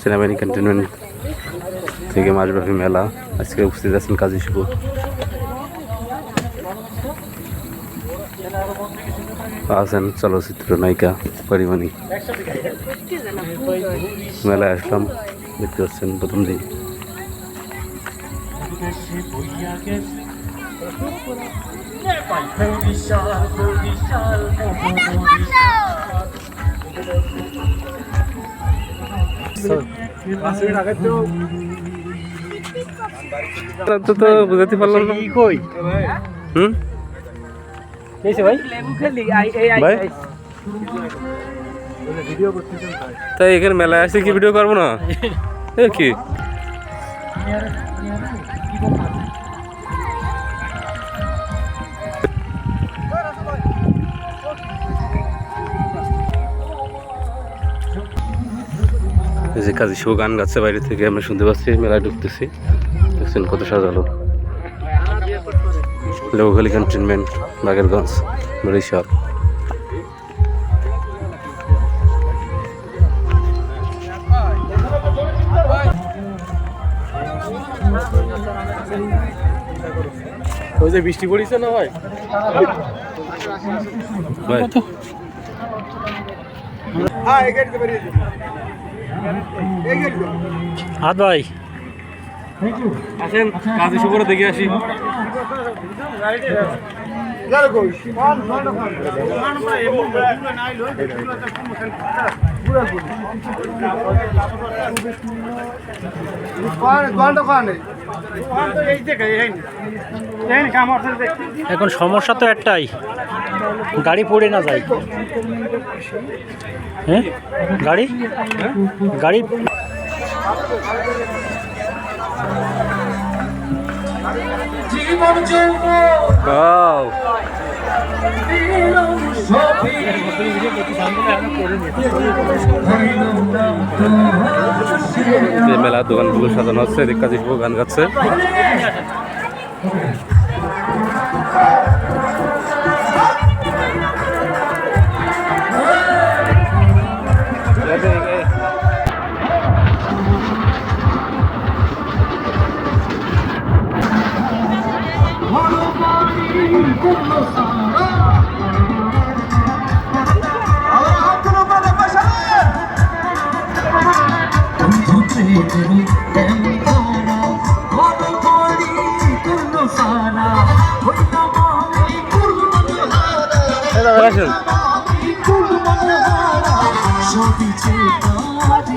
সেনাবাহিনী ক্যান্টনমেন্ট থেকে মাসব্যাপী মেলা আজকে উপস্থিত আছেন কাজী শিবু আছেন চলচ্চিত্র নায়িকা পরিমণি মেলায় আসলাম দেখতে পাচ্ছেন প্রথম দিন তো তো বুঝাতে পারলাম না। কই? হুম? কেছে ভাই। ভাই? তাই এখানে মেলায় আসে কি ভিডিও করব না? কি? এই যে কাজী শো গান গাচ্ছে বাইরে থেকে আমরা শুনতে পাচ্ছি মেলায় ঢুকতেছি। দেখছেন কত সাজালো। লোকখালি ক্যান্টনমেন্ট বাগেরগঞ্জ বরিশাল। ওই যে বৃষ্টি পড়িছে না ভাই? ভাই। হাত ভাই। আসেন কাজী শুভ দেখে আসি। এখন সমস্যা তো একটাই গাড়ি পড়ে না যায়। হ্যাঁ? গাড়ি? গাড়ি? Wow. মেলা দোকানগুলো সাজানো হচ্ছে এদিক কাজী গান গাচ্ছে। আসেন আজি